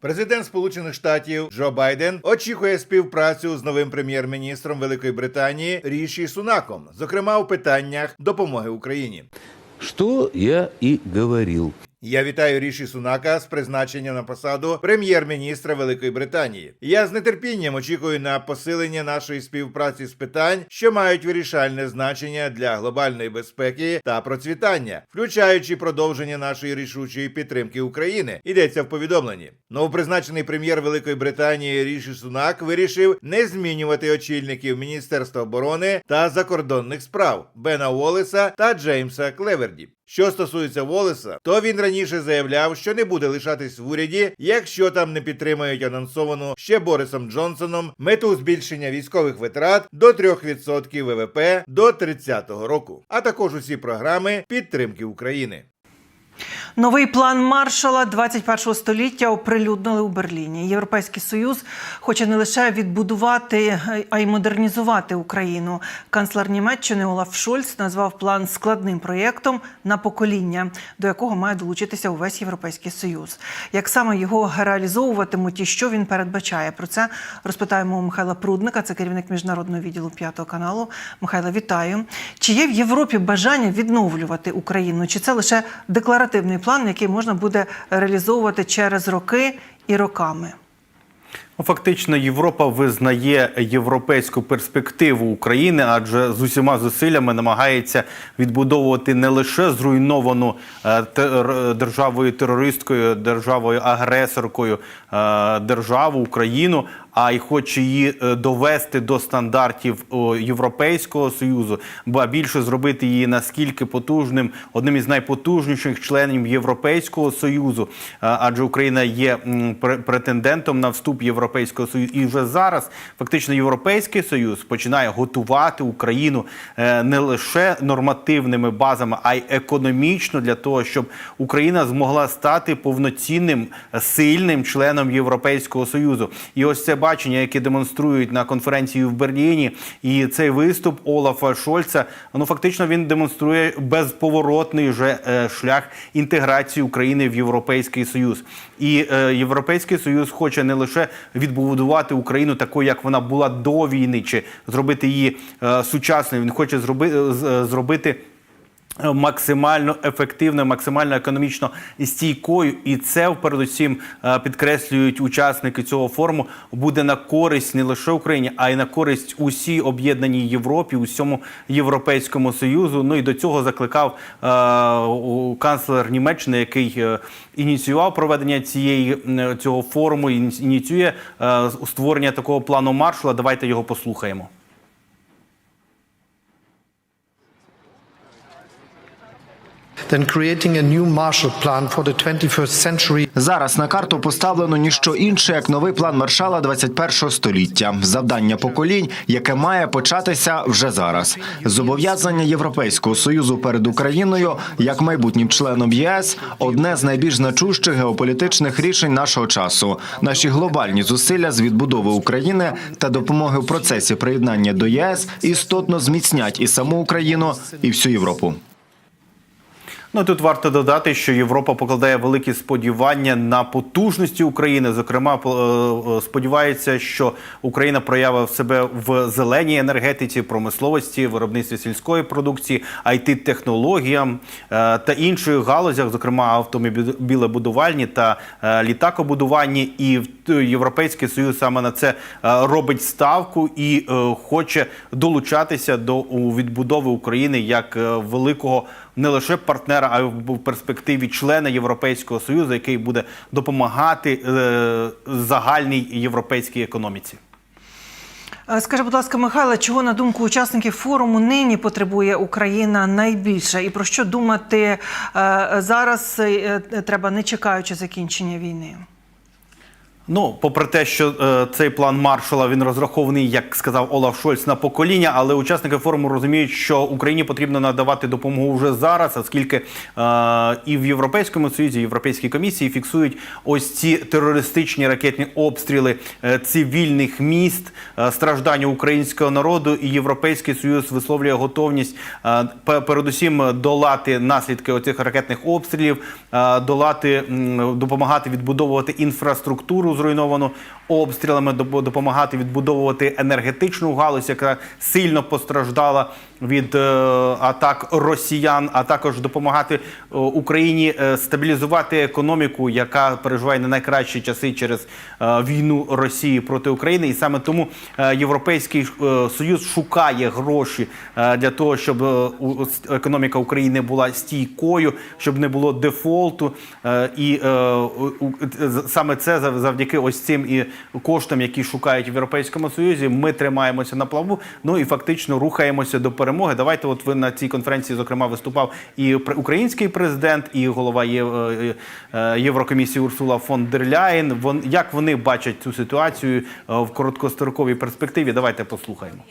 Президент Сполучених Штатів Джо Байден очікує співпрацю з новим прем'єр-міністром Великої Британії Ріші Сунаком, зокрема у питаннях допомоги Україні. Що я і говорил. Я вітаю Ріші Сунака з призначенням на посаду прем'єр-міністра Великої Британії. Я з нетерпінням очікую на посилення нашої співпраці з питань, що мають вирішальне значення для глобальної безпеки та процвітання, включаючи продовження нашої рішучої підтримки України. Йдеться в повідомленні. Новопризначений прем'єр Великої Британії Ріші Сунак вирішив не змінювати очільників Міністерства оборони та закордонних справ Бена Уоллеса та Джеймса Клеверді. Що стосується Волеса, то він раніше заявляв, що не буде лишатись в уряді, якщо там не підтримають анонсовану ще Борисом Джонсоном мету збільшення військових витрат до 3% ВВП до 30-го року, а також усі програми підтримки України. Новий план маршала 21 століття оприлюднили у Берліні. Європейський союз хоче не лише відбудувати, а й модернізувати Україну. Канцлер Німеччини Олаф Шольц назвав план складним проєктом на покоління, до якого має долучитися увесь європейський союз. Як саме його реалізовуватимуть і що він передбачає? Про це розпитаємо у Михайла Прудника, це керівник міжнародного відділу п'ятого каналу. Михайла, вітаю. Чи є в Європі бажання відновлювати Україну? Чи це лише декларативний план, який можна буде реалізовувати через роки і роками? Ну, Фактично, Європа визнає європейську перспективу України, адже з усіма зусиллями намагається відбудовувати не лише зруйновану е, державою терористкою, державою агресоркою е, державу Україну, а й хоче її е, довести до стандартів Європейського союзу, ба більше зробити її наскільки потужним, одним із найпотужніших членів Європейського союзу, адже Україна є претендентом на вступ в Європейського союзу. І вже зараз фактично Європейський союз починає готувати Україну е, не лише нормативними базами, а й економічно для того, щоб Україна змогла стати повноцінним сильним членом Європейського союзу. І ось це бачення, яке демонструють на конференції в Берліні, і цей виступ Олафа Шольца, ну фактично він демонструє безповоротний вже е, шлях інтеграції України в Європейський Союз. І е, Європейський Союз хоче не лише відбудувати Україну такою, як вона була до війни, чи зробити її е, сучасною. Він хоче зроби, з- е, зробити максимально ефективною, максимально економічно стійкою, і це передусім е, підкреслюють учасники цього форуму. Буде на користь не лише Україні, а й на користь усій об'єднаній Європі, усьому європейському союзу. Ну і до цього закликав е, канцлер Німеччини, який е, ініціював проведення цієї цього форуму, іні- ініціює е, створення такого плану маршала. Давайте його послухаємо. Then creating a new Marshall Plan for the 21st century Зараз на карту поставлено ніщо інше, як новий план маршала 21-го століття. Завдання поколінь, яке має початися вже зараз. Зобов'язання Європейського союзу перед Україною як майбутнім членом ЄС одне з найбільш значущих геополітичних рішень нашого часу. Наші глобальні зусилля з відбудови України та допомоги в процесі приєднання до ЄС істотно зміцнять і саму Україну, і всю Європу. Ну тут варто додати, що Європа покладає великі сподівання на потужності України. Зокрема, по- е, сподівається, що Україна проявив себе в зеленій енергетиці, промисловості, виробництві сільської продукції, it технологіям е, та інших галузях, зокрема автомобілебудувальні та е, літакобудуванні. І Європейський союз саме на це е, робить ставку і е, хоче долучатися до відбудови України як е, великого не лише партнера, а й в перспективі члена Європейського союзу, який буде допомагати е, загальній європейській економіці. Е, Скажи, будь ласка, Михайло, чого на думку учасників форуму нині потребує Україна найбільше, і про що думати е, зараз треба, не чекаючи закінчення війни? Ну, попри те, що е, цей план Маршала він розрахований, як сказав Олаф Шольц, на покоління, але учасники форуму розуміють, що Україні потрібно надавати допомогу вже зараз, оскільки е, і в Європейському Союзі, і Європейській комісії фіксують ось ці терористичні ракетні обстріли е, цивільних міст, е, страждання українського народу, і Європейський Союз висловлює готовність е, передусім долати наслідки оцих ракетних обстрілів, е, долати допомагати відбудовувати інфраструктуру зруйновану обстрілами, допомагати відбудовувати енергетичну галузь, яка сильно постраждала від е, атак росіян, а також допомагати е, Україні е, стабілізувати економіку, яка переживає не найкращі часи через війну Росії проти України. І саме тому Європейський Союз шукає гроші для того, щоб економіка України була стійкою, щоб не було дефолту. І саме це зав- завдяки ось цим і коштам, які шукають в Європейському Союзі. Ми тримаємося на плаву. Ну і фактично рухаємося до перемоги. Давайте, от ви на цій конференції, зокрема, виступав і український президент, і голова Є- е, е, Єврокомісії Урсула фон дер Ляєн. Вон як вони бачать цю ситуацію е, в короткостроковій перспективі? Давайте послухаємо.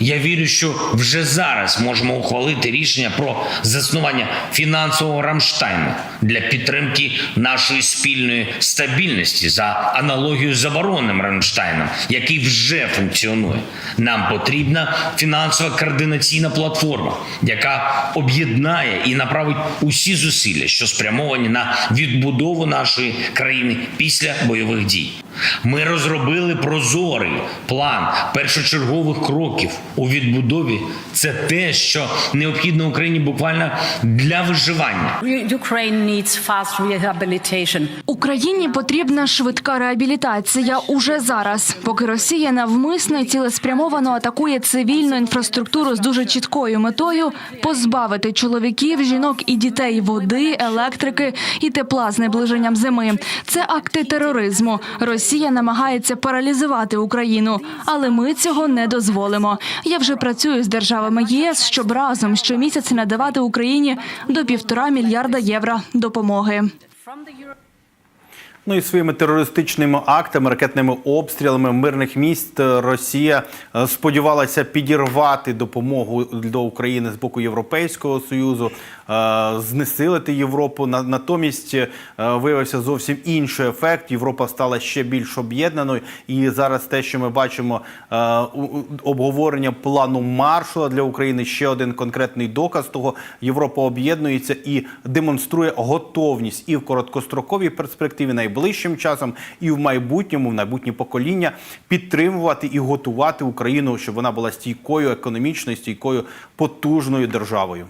Я вірю, що вже зараз можемо ухвалити рішення про заснування фінансового Рамштайну для підтримки нашої спільної стабільності за аналогією з оборонним Рамштайном, який вже функціонує. Нам потрібна фінансова координаційна платформа, яка об'єднає і направить усі зусилля, що спрямовані на відбудову нашої країни після бойових дій. Ми розробили прозорий план першочергових кроків у відбудові. Це те, що необхідно Україні буквально для виживання. Ukraine needs fast rehabilitation. Україні потрібна швидка реабілітація уже зараз, поки Росія навмисно і цілеспрямовано атакує цивільну інфраструктуру з дуже чіткою метою позбавити чоловіків, жінок і дітей води, електрики і тепла з наближенням зими. Це акти тероризму. Росія намагається паралізувати Україну, але ми цього не дозволимо. Я вже працюю з державами ЄС, щоб разом щомісяця надавати Україні до півтора мільярда євро допомоги. Ну і своїми терористичними актами, ракетними обстрілами мирних міст е, Росія е, сподівалася підірвати допомогу до України з боку Європейського союзу, е, знесилити Європу. На- Натомість виявився зовсім інший ефект. Європа стала ще більш об'єднаною. І зараз те, що ми бачимо, обговорення плану Маршала для України, ще один конкретний доказ того. Європа об'єднується і демонструє готовність і в короткостроковій перспективі, найближчим часом, і в майбутньому, в майбутнє покоління підтримувати і готувати Україну, щоб вона була стійкою, економічною, стійкою, потужною державою.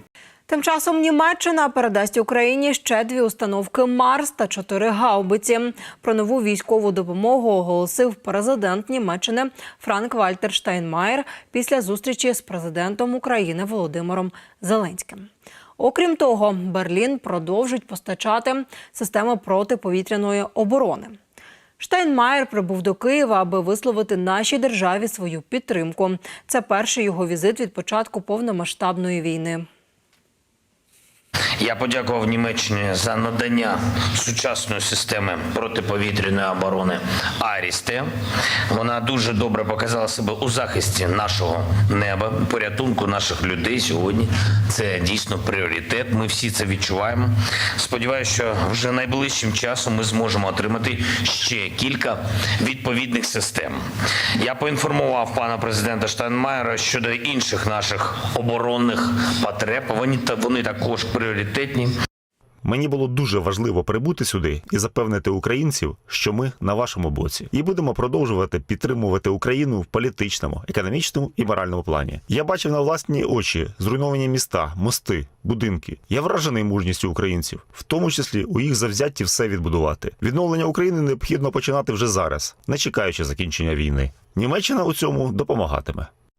Тим часом Німеччина передасть Україні ще дві установки Марс та чотири гаубиці. Про нову військову допомогу оголосив президент Німеччини Франк Вальтер Штайнмаєр після зустрічі з президентом України Володимиром Зеленським. Окрім того, Берлін продовжить постачати систему протиповітряної оборони. Штайнмаєр прибув до Києва, аби висловити нашій державі свою підтримку. Це перший його візит від початку повномасштабної війни. Я подякував Німеччині за надання сучасної системи протиповітряної оборони Арісте. Вона дуже добре показала себе у захисті нашого неба, порятунку наших людей сьогодні. Це дійсно пріоритет. Ми всі це відчуваємо. Сподіваюся, що вже найближчим часом ми зможемо отримати ще кілька відповідних систем. Я поінформував пана президента Штайнмаєра щодо інших наших оборонних потреб. Вони вони також пріоритетні. Мені було дуже важливо прибути сюди і запевнити українців, що ми на вашому боці, і будемо продовжувати підтримувати Україну в політичному, економічному і моральному плані. Я бачив на власні очі зруйновані міста, мости, будинки. Я вражений мужністю українців, в тому числі у їх завзятті все відбудувати. Відновлення України необхідно починати вже зараз, не чекаючи закінчення війни. Німеччина у цьому допомагатиме.